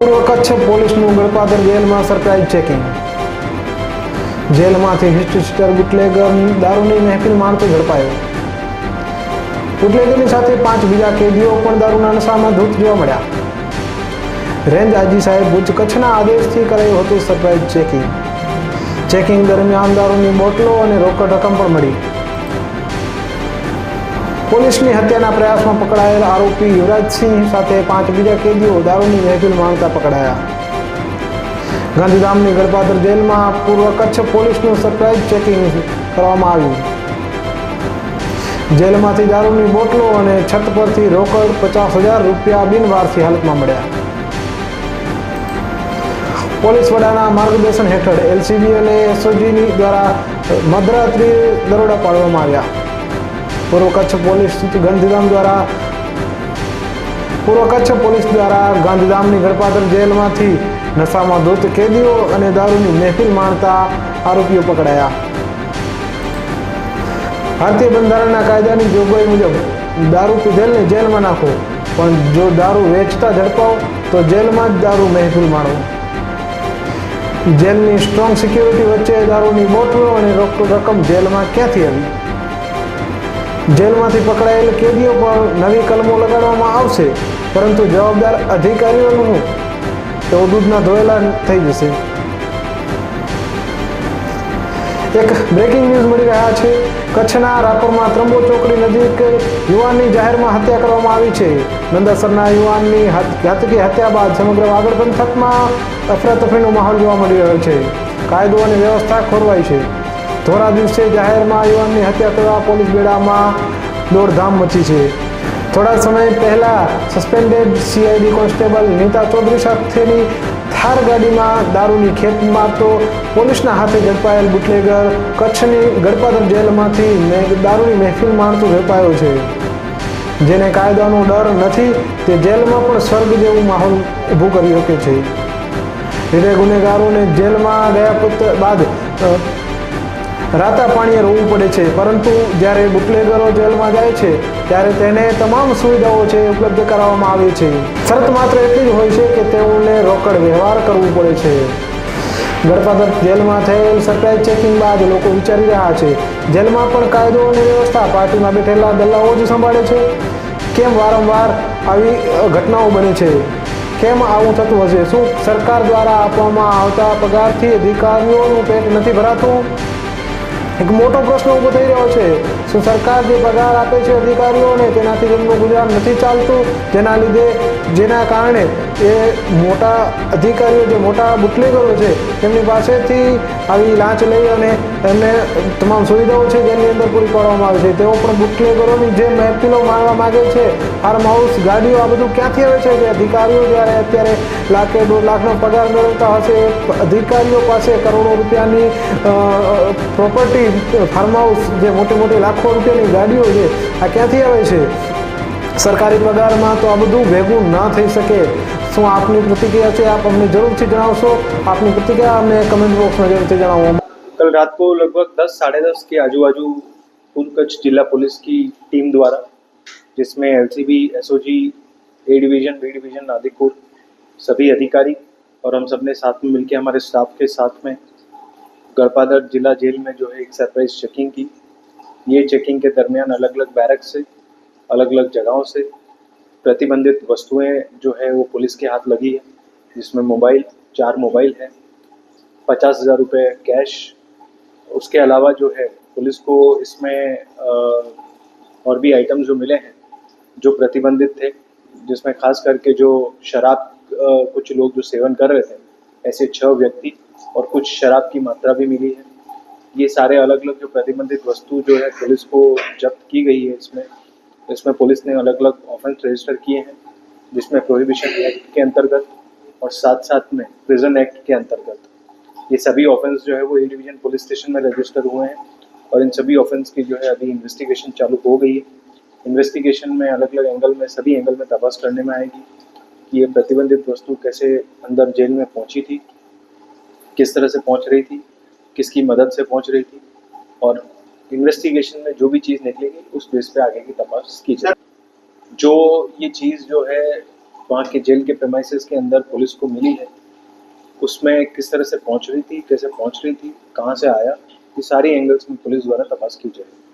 કચ્છ પોલીસનું ગળપાદર જેલમાં surprise checking જેલમાંથી હિસ્ટ્રી બુટલેગર દારૂની મહેફિલ મારતો ઝડપાયો. બુટલેગરની સાથે પાંચ બીજા કેદીઓ પણ દારૂના નશામાં ધૂત જોવા મળ્યા. રેન્જ આજી સાહેબ ભુજ કચ્છના આદેશથી કરાયું હતું સરપ્રાઇઝ ચેકિંગ ચેકિંગ દરમિયાન દારૂની બોટલો અને રોકડ રકમ પણ મળી. પોલીસની હત્યાના પ્રયાસમાં પકડાયેલ આરોપી યુવરાજસિંહ સાથે પાંચ બીજા કેદીઓ દારૂની મહેફિલ માણતા પકડાયા. ગાંધીધામની ગળપાદર જેલમાં પૂર્વ કચ્છ પોલીસનું સરપ્રાઇઝ ચેકિંગ કરવામાં આવ્યું. જેલમાંથી દારૂની બોટલો અને છત પરથી રોકડ પચાસ હજાર રૂપિયા બિનવારસી હાલતમાં મળ્યા. પોલીસ વડાના માર્ગદર્શન હેઠળ એલસીબી અને એસઓજીની દ્વારા મધરાત્રિ દરોડા પાડવામાં આવ્યા. પૂર્વ કચ્છ પોલીસ ગાંધીધામ દ્વારા પૂર્વ કચ્છ પોલીસ દ્વારા ગાંધીધામની ગળપાદર જેલમાંથી નશામાં ધૂત કેદીઓ અને દારૂની મહેફિલ માણતા આરોપીઓ પકડાયા. ભારતીય બંધારણના કાયદાની જોગવાઈ મુજબ દારૂ પીધેલને જેલમાં નાખો, પણ જો દારૂ વેચતા ઝડપાવો, તો જેલમાં જ દારૂ મહેફિલ માણો. જેલની સ્ટ્રોંગ સિક્યુરિટી વચ્ચે દારૂની બોટલો અને રોકડ રકમ જેલમાં ક્યાંથી આવી? જેલમાંથી પકડાયેલ કેદીઓ પર નવી કલમો લગાડવામાં આવશે, પરંતુ જવાબદાર અધિકારીઓનું તો દૂધના ધોયેલા થઈ જશે. એક બ્રેકિંગ ન્યૂઝ મળી રહ્યા છે. કચ્છના રાપરમાં ત્રંબો ચોકડી નજીક યુવાનની જાહેરમાં હત્યા કરવામાં આવી છે. નંદાસરના યુવાનની ઘાતકી હત્યા બાદ સમગ્ર વાગડ પંથકમાં અફરાતફરીનો માહોલ જોવા મળી રહ્યો છે. કાયદો અને વ્યવસ્થા ખોરવાઈ છે. ધોરા દિવસે જાહેરમાં યુવાનની હત્યા કરવા પોલીસ બેડામાં દોડધામ મચી છે. થોડા સમય પહેલા suspended CID constable Nita Chaudhary સાથેની થાર ગાડીમાં દારૂની ખેપમાં તો પોલીસના હાથે ઝડપાયેલ બુટલેગર કચ્છની ગડપાદર જેલમાંથી દારૂની મહેફિલ માણતો ઝડપાયો છે. જેને કાયદાનો ડર નથી, તે જેલમાં પણ સ્વર્ગ જેવું માહોલ ઊભું કરી શકે છે. એટલે ગુનેગારોને જેલમાં ગયા બાદ રાતા પાણીએ રોવું પડે છે. પરંતુ જ્યારે બુટલેગરો જેલમાં જાય છે, ત્યારે તેને તમામ સુવિધાઓ છે ઉપલબ્ધ કરાવવામાં આવે છે. શરત માત્ર એટલી જ હોય છે કે તેઓને રોકડ વ્યવહાર કરવું પડે છે. ગડપાદર જેલમાં થયેલ સરપ્રાઇઝ ચેકિંગ બાદ લોકો વિચારી રહ્યા છે, જેલમાં પણ કાયદો અને વ્યવસ્થા પાર્ટીમાં બેઠેલા દલ્લાઓ જ સંભાળે છે? કેમ વારંવાર આવી ઘટનાઓ બને છે? કેમ આવું થતું હશે? શું સરકાર દ્વારા આપવામાં આવતા પગારથી અધિકારીઓનું પેટ નથી ભરાતું? એક મોટો પ્રશ્ન ઊભો થઈ રહ્યો છે. શું સરકાર જે પગાર આપે છે અધિકારીઓને તેનાથી તેમનું ગુજરાન નથી ચાલતું? જેના લીધે, જેના કારણે એ મોટા અધિકારીઓ, જે મોટા બુટલેગરો છે, તેમની પાસેથી આવી લાંચ લઈ અને એમને તમામ સુવિધાઓ છે જેની અંદર પૂરી પાડવામાં આવે છે. તેઓ પણ બુટલેગરોની જે મહેફિલો માણવા માગે છે. ફાર્મ હાઉસ ગાડીઓ આ બધું ક્યાંથી આવે છે? જે અધિકારીઓ જ્યારે અત્યારે લાખે દોઢ લાખનો પગાર મેળવતા હશે અધિકારીઓ પાસે કરોડો રૂપિયાની પ્રોપર્ટી ફાર્મ હાઉસ જે મોટી મોટી લાખો રૂપિયાની ગાડીઓ છે આ ક્યાંથી આવે છે સરકારી પગારમાં તો આ બધું ભેગું ન થઈ શકે શું આપની પ્રતિક્રિયા છે આપ અમને જરૂરથી જણાવશો આપની પ્રતિક્રિયા અમને કમેન્ટ બોક્સમાં જરૂરથી જણાવો कल रात को लगभग दस साढ़े दस के आजू बाजू पूर्व कच्छ जिला पुलिस की टीम द्वारा जिसमें LCB SOG A division B division Adipur सभी अधिकारी और हम सब ने साथ में मिलकर हमारे स्टाफ के साथ में गढ़पादर जिला जेल में जो है एक सरप्राइज़ चेकिंग की। ये चेकिंग के दरमियान अलग अलग बैरक से अलग अलग जगहों से प्रतिबंधित वस्तुएँ जो है वो पुलिस के हाथ लगी है, जिसमें मोबाइल, चार मोबाइल है, पचास हज़ार रुपये कैश उसके अलावा जो है पुलिस को इसमें और भी आइटम जो मिले हैं, जो प्रतिबंधित थे, जिसमें खास करके जो शराब कुछ लोग जो सेवन कर रहे थे, ऐसे छह व्यक्ति और कुछ शराब की मात्रा भी मिली है। ये सारे अलग अलग जो प्रतिबंधित वस्तु जो है, पुलिस को जब्त की गई है इसमें। इसमें पुलिस ने अलग अलग ऑफेंस रजिस्टर किए हैं, जिसमें प्रोहिबिशन एक्ट के अंतर्गत और साथ साथ में प्रिजन एक्ट के अंतर्गत। ये सभी ऑफेंस जो है, वो ए डिवीज़न पुलिस स्टेशन में रजिस्टर हुए हैं और इन सभी ऑफेंस की जो है, अभी इन्वेस्टिगेशन चालू हो गई है। इन्वेस्टिगेशन में अलग अलग एंगल में, सभी एंगल में तपास करने में आएगी कि ये प्रतिबंधित वस्तु कैसे अंदर जेल में पहुँची थी। किस तरह से पहुँच रही थी, किसकी मदद से पहुँच रही थी, और इन्वेस्टिगेशन में जो भी चीज़ निकलेगी, उस बेस पे आगे की तपास की जाए जो ये चीज़ जो है, वहाँ के जेल के प्रमाइसिस के अंदर पुलिस को मिली है, उसमें किस तरह से पहुँच रही थी, कैसे पहुँच रही थी, कहाँ से आया, ये सारी एंगल्स में पुलिस द्वारा तपास की जाएगी।